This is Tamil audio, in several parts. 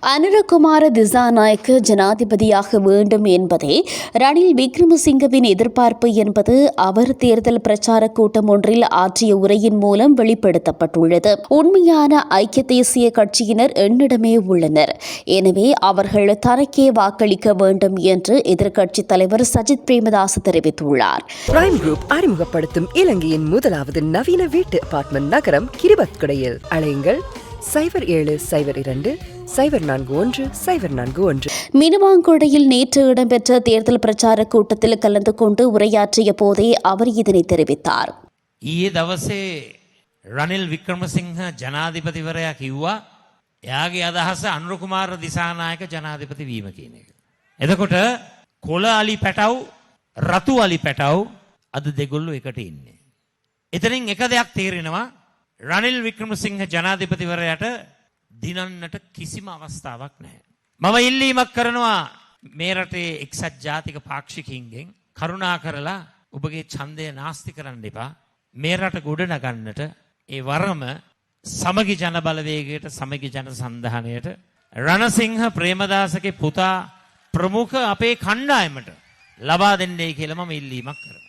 அனுரகுமார திசாநாயக்க ஜனாதிபதியாக வேண்டும் என்பதே ரணில் விக்ரமசிங்கவின் எதிர்பார்ப்பு என்பது அவர் தேர்தல் பிரச்சார கூட்டம் ஒன்றில் ஆற்றிய உரையின் மூலம் வெளிப்படுத்தப்பட்டுள்ளது. உண்மையான ஐக்கிய தேசிய கட்சியினர் என்னிடமே உள்ளனர். எனவே அவர்கள் தனக்கே வாக்களிக்க வேண்டும் என்று எதிர்க்கட்சித் தலைவர் சஜித் பிரேமதாஸ் தெரிவித்துள்ளார். பிரைம் குரூப் அறிமுகப்படுத்தும் இலங்கையின் முதலாவது நவீன வீட்டு அபார்ட்மெண்ட் நகரம் கிரிபத்குடையில். அலையுங்கள். சைபர் ஏழு சைபர் இரண்டு சைபர் நான்கு ஒன்று சைபர் நான்கு ஒன்று மினுவாங்குடையில் நேற்று இடம்பெற்ற தேர்தல் பிரச்சார கூட்டத்தில் கலந்து கொண்டு உரையாற்றிய போதே அவர் இதனை தெரிவித்தார் ඊයේ දවසේ රනිල් වික්‍රමසිංහ ජනාධිපතිවරයා කිව්වා එයාගේ අදහස අනුරකුමාර දිසානායක ජනාධිපති වීම කියන එක. එදකොට කොළ අලි පැටව් රතු අලි පැටව් අද දෙගොල්ලු එකට ඉන්නේ. එතනින් එක දෙයක් තේරෙනවා රනිල් වික්‍රමසිංහ ජනාධිපතිවරයට දිනන්නට කිසිම අවස්ථාවක් නැහැ. මම ඉල්ලීමක් කරනවා මේ රටේ එක්සත් ජාතික පාක්ෂිකින්ගෙන් කරුණා කරලා ඔබගේ ඡන්දය නාස්ති කරන්න එපා. මේ රට ගොඩ නගන්නට ඒ වරම සමගි ජන බලවේගයට සමගි ජන සන්ධානයට රණසිංහ ප්‍රේමදාසගේ පුතා ප්‍රමුඛ අපේ කණ්ඩායමට ලබා දෙන්නේ කියලා මම ඉල්ලීමක් කරනවා.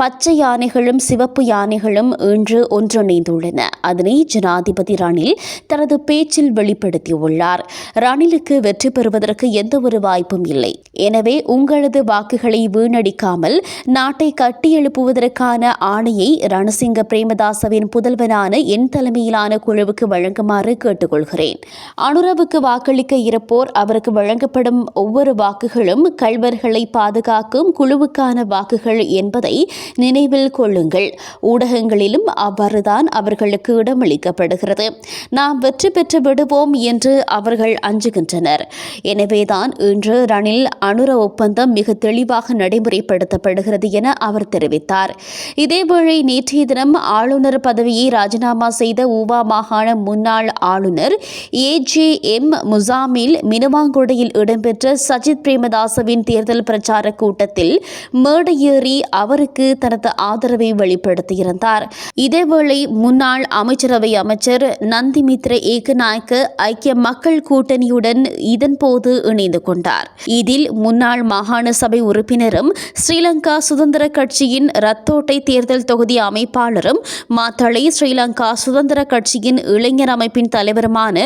பச்சை யானைகளும் சிவப்பு யானைகளும் இன்று ஒன்றிணைந்துள்ளன. அதனை ஜனாதிபதி ரணில் தனது பேச்சில் வெளிப்படுத்தியுள்ளார். ரணிலுக்கு வெற்றி பெறுவதற்கு எந்த ஒரு வாய்ப்பும் இல்லை. எனவே உங்களது வாக்குகளை வீணடிக்காமல் நாட்டை கட்டியெழுப்புவதற்கான ஆணையை ரணசிங்க பிரேமதாசவின் புதல்வனான என் தலைமையிலான குழுவுக்கு வழங்குமாறு கேட்டுக்கொள்கிறேன். அனுரவுக்கு வாக்களிக்க இருப்போர் அவருக்கு வழங்கப்படும் ஒவ்வொரு வாக்குகளும் கள்வர்களை பாதுகாக்கும் குழுவுக்கான வாக்குகள் என்பதை நினைவில் கொள்ளுங்கள். ஊடகங்களிலும் அவ்வாறுதான் அவர்களுக்கு இடமளிக்கப்படுகிறது. நாம் வெற்றி பெற்று விடுவோம் என்று அவர்கள் அஞ்சுகின்றனர். எனவேதான் இன்று ரணில் அனுர ஒப்பந்தம் மிக தெளிவாக நடைமுறைப்படுத்தப்படுகிறது என அவர் தெரிவித்தார். இதேவேளை நேற்றைய தினம் ஆளுநர் பதவியை ராஜினாமா செய்த ஊவா மாகாண முன்னாள் ஆளுநர் ஏ ஜே எம் முசாமில் மினுவாங்குடையில் இடம்பெற்ற சஜித் பிரேமதாசவின் தேர்தல் பிரச்சார கூட்டத்தில் மேடையேறி அவருக்கு தனது ஆதரவை வெளிப்படுத்தியிருந்தார். இதேவேளை முன்னாள் அமைச்சரவை அமைச்சர் நந்திமித்ர ஏகநாயக்க ஐக்கிய மக்கள் கூட்டணியுடன் இதன்போது இணைந்து கொண்டார். இதில் முன்னாள் மாகாண சபை உறுப்பினரும் ஸ்ரீலங்கா சுதந்திர கட்சியின் ரத்தோட்டை தேர்தல் தொகுதி அமைப்பாளரும் மாத்தளை ஸ்ரீலங்கா சுதந்திர கட்சியின் இளைஞர் அமைப்பின் தலைவருமான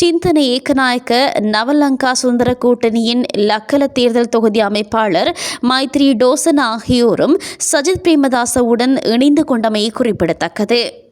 சிந்தன ஏகநாயக்க நவலங்கா சுதந்திர கூட்டணியின் லக்கல தேர்தல் தொகுதி அமைப்பாளர் மைத்ரி டோசன் ஆகியோரும் சஜித் பிரேமதாசவுடன் இணைந்து கொண்டமை குறிப்பிடத்தக்கது.